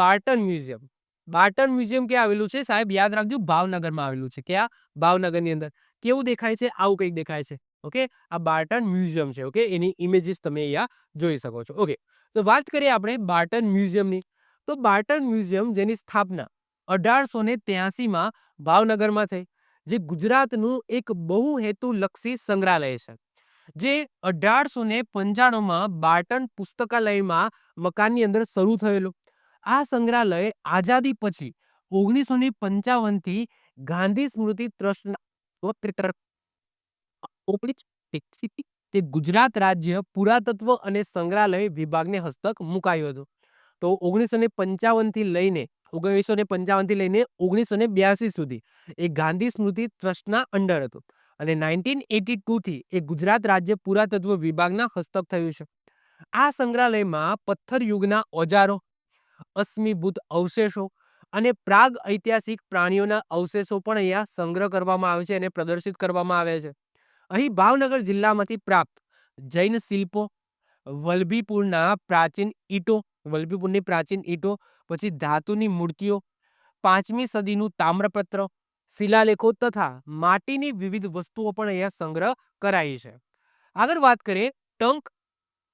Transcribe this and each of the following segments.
Barton museum. Barton museum ક્યાં આવેલું છે? સાહેબ, યાદ રાખજો, ભાવનગરમાં આવેલું છે. ક્યાં? ભાવનગરની અંદર. કેવું દેખાય છે? આવું કંઈક દેખાય છે. ઓકે? આ બાર્ટન મ્યુઝિયમ છે. ઓકે? એની ઇમેજીસ તમે અહીંયા જોઈ શકો છો. ઓકે? તો વાત કરીએ આપણે બાર્ટન મ્યુઝિયમની. તો બાર્ટન મ્યુઝિયમ જેની સ્થાપના અઢારસો ને ત્યાસીમાં ભાવનગરમાં થઈ, જે ગુજરાતનું એક બહુહેતુલક્ષી સંગ્રહાલય છે. જે અઢારસો ને પંચાણુંમાં બાર્ટન પુસ્તકાલયમાં મકાનની અંદર શરૂ થયેલું. આ સંગ્રહાલય આઝાદી પછી ઓગણીસો ને પંચાવનથી ગાંધી સ્મૃતિ ઓગણીસ તે ગુજરાત રાજ્ય પુરાતત્વ અને સંગ્રહાલય વિભાગને હસ્તક મુકાયું હતું. તો ઓગણીસો ને પંચાવનથી લઈને ઓગણીસો ને પંચાવનથી લઈને ઓગણીસો ને બ્યાસી સુધી એ ગાંધી સ્મૃતિ ટ્રસ્ટના અંડર હતું. અને નાઇન્ટીન એટી ટુથી એ ગુજરાત રાજ્ય પુરાતત્વ વિભાગના હસ્તક થયું છે. આ સંગ્રહાલયમાં પથ્થર યુગના ઓજારો અશ્મિભૂત અવશેષો અને પ્રાગ ઐતિહાસિક પ્રાણીઓના અવશેષો પણ અહીંયા સંગ્રહ કરવામાં આવે છે અને પ્રદર્શિત કરવામાં આવે છે. અહીં ભાવનગર જિલ્લામાંથી પ્રાપ્ત જૈન શિલ્પો વલભીપુરના પ્રાચીન ઈંટો, વલભીપુરની પ્રાચીન ઈંટો, પછી ધાતુની મૂર્તિઓ, પાંચમી સદીનું તામ્રપત્ર, શિલાલેખો તથા માટીની વિવિધ વસ્તુઓ પણ અહીંયા સંગ્રહ કરાઈ છે. આગળ વાત કરીએ ટંક,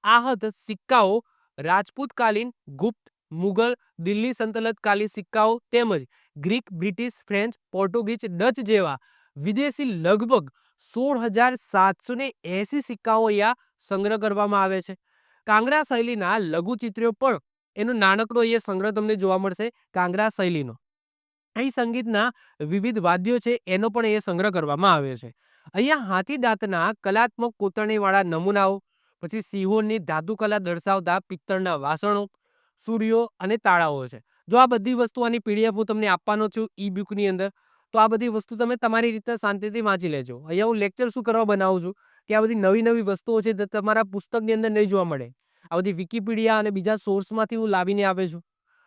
આહત સિક્કાઓ, રાજપૂતકાલીન ગુપ્ત મુગલ, દિલ્હી સંતલતકાલી સિક્કાઓ તેમજ Greek, British, French, Portuguese, Dutch જેવા વિદેશી લગભગ સોળ હજાર સાતસો ને એસી સિક્કાઓ અહીંયા સંગ્રહ કરવામાં આવે છે. કાંગરા શૈલીના લઘુચિત્રો પણ એનો નાનકડો અહીંયા સંગ્રહ તમને જોવા મળશે કાંગરા શૈલીનો. અહીં સંગીતના વિવિધ વાદ્યો છે એનો પણ એ સંગ્રહ કરવામાં આવે છે. અહીંયા હાથી દાંતના કલાત્મક કોતરણીવાળા નમૂનાઓ, પછી સિંહોની ધાતુકલા દર્શાવતા પિત્તળના વાસણો સૂર્યો અને તાળાઓ છે. જો આ બધી વસ્તુ આની પીડીએફ હું તમને આપવાનો છું ઈ બુકની અંદર, તો આ બધી વસ્તુ તમે તમારી રીતે શાંતિથી વાંચી લેજો. અહીંયા હું લેક્ચર શું કરવા બનાવું છું? કે આ બધી નવી નવી વસ્તુઓ છે જે તમારા પુસ્તકની અંદર નહીં જોવા મળે. આ બધી વિકીપીડિયા અને બીજા સોર્સમાંથી હું લાવીને આવે છું.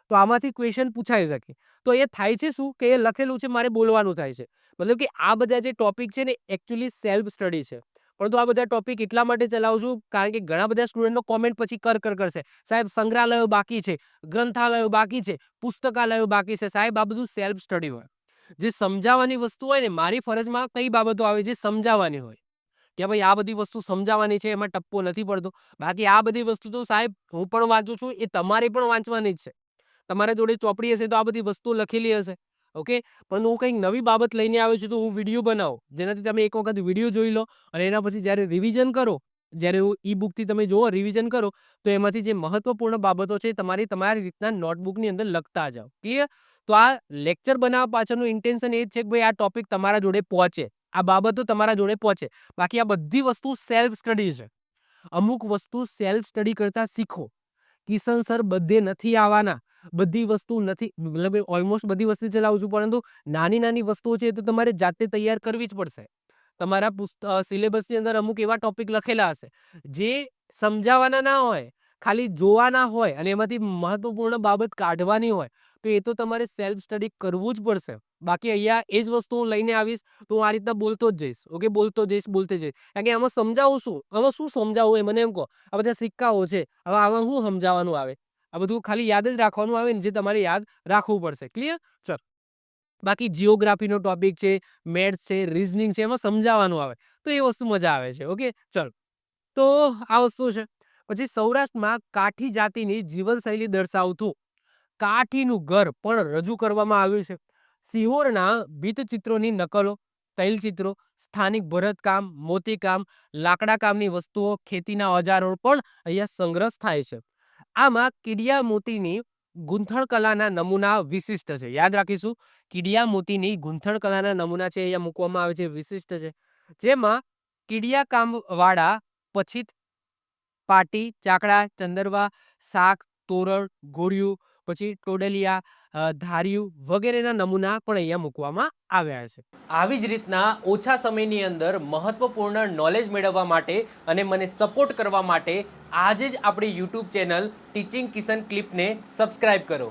તો આમાંથી ક્વેશ્ચન પૂછાઈ શકે. તો એ થાય છે શું? કે એ લખેલું છે, મારે બોલવાનું થાય છે. મતલબ કે આ બધા જે ટોપિક છે ને એકચ્યુઅલી સેલ્ફ સ્ટડી છે. પરંતુ આ બધા ટોપિક એટલા માટે ચલાવું છું કારણ કે ઘણા બધા સ્ટુડન્ટનો કોમેન્ટ પછી કર કર, કરશે. સાહેબ, સંગ્રહાલયો બાકી છે, ગ્રંથાલયો બાકી છે, પુસ્તકાલયો બાકી છે. સાહેબ, આ બધું સેલ્ફ સ્ટડી હોય. જે સમજાવવાની વસ્તુ હોય ને, મારી ફરજમાં કઈ બાબતો આવે છે, સમજાવવાની હોય. કે ભાઈ, આ બધી વસ્તુ સમજાવવાની છે, એમાં ટપ્પો નથી પડતો. બાકી આ બધી વસ્તુ તો સાહેબ, હું પણ વાંચું છું, એ તમારે પણ વાંચવાની જ છે. તમારા જોડે ચોપડી હશે તો આ બધી વસ્તુ લખેલી હશે. ઓકે? પણ હું કંઈક નવી બાબત લઈને આવ્યો છું તો હું વીડિયો બનાવું. જેનાથી તમે એક વખત વીડિયો જોઈ લો અને એના પછી જ્યારે રિવિઝન કરો, જ્યારે ઈ બુકથી તમે જુઓ રિવિઝન કરો, તો એમાંથી જે મહત્વપૂર્ણ બાબતો છે તમારી તમારી રીતના નોટબુકની અંદર લખતા જાઓ. ક્લિયર તો આ લેક્ચર બનાવવા પાછળનું ઇન્ટેન્શન એ જ છે કે ભાઈ આ ટોપિક તમારા જોડે પહોંચે. આ બાબતો તમારા જોડે પહોંચે. બાકી આ બધી વસ્તુ સેલ્ફ સ્ટડી છે. અમુક વસ્તુ સેલ્ફ સ્ટડી કરતાં શીખો. કિશન સર બધે નથી આવવાના. બધી વસ્તુ નથી, મતલબ ઓલમોસ્ટ બધી વસ્તુ ચલાવું છું, પરંતુ નાની નાની વસ્તુઓ છે તો તમારે જાતે તૈયાર કરવી જ પડશે. તમારા સિલેબસની અંદર અમુક એવા ટોપિક લખેલા હશે, જે સમજાવવાના ના હોય, ખાલી જોવાના હોય અને એમાંથી મહત્વપૂર્ણ બાબત કાઢવાની હોય તો એ તો તમારે સેલ્ફ સ્ટડી કરવું જ પડશે. બાકી અહીંયા એ જ વસ્તુ હું લઈને આવીશ તો હું આ રીતના બોલતો જ જઈશ. ઓકે બોલતો જઈશ, બોલતે જઈશ. કારણ કે આમાં સમજાવું શું? હવે શું સમજાવવું એ મને એમ કહો. આ બધા સિક્કાઓ છે. હવે આમાં શું સમજાવવાનું આવે? આ બધું ખાલી યાદ જ રાખવાનું આવે ને જે તમારે યાદ રાખવું પડશે. ક્લિયર ચલ. બાકી જીઓગ્રાફીનો ટોપિક છે મેથ્સ છે રિઝનિંગ છે, એમાં સમજાવવાનું આવે. તો એ વસ્તુ મજા આવે છે. ઓકે ચલ. તો આ વસ્તુ છે. પછી સૌરાષ્ટ્રમાં કાઠી જાતિની જીવનશૈલી દર્શાવતું. કાઠીનું ઘર પણ રજૂ કરવામાં આવ્યું છે. સિહોરના ભીતચિત્રોની નકલો, તૈલચિત્રો, સ્થાનિક ભરતકામ, મોતીકામ, લાકડાકામની વસ્તુઓ, ખેતીના ઓજારો પણ અહીંયા સંગ્રહ થાય છે. આમાં કીડિયા મોતીની ગૂંથણ કલાના નમૂના વિશિષ્ટ છે. યાદ રાખીશું કીડિયા મોતીની ગૂંથણ કલાના નમૂના છે અહીંયા મૂકવામાં આવે છે, વિશિષ્ટ છે. જેમાં કીડિયા કામ પછીત પાટી, ચાકડા, ચંદરવા, શાક તોરણ ગોળિયું પછી ટોડલિયા ધાર્યું વગેરેના નમૂના પણ અહીંયા મૂકવામાં આવ્યા છે. આવી જ રીતના ઓછા સમયની અંદર મહત્વપૂર્ણ નોલેજ મેળવવા માટે અને મને સપોર્ટ કરવા માટે આજે જ આપણી યુટ્યુબ ચેનલ ટીચિંગ કિશન ક્લિપને સબસ્ક્રાઈબ કરો.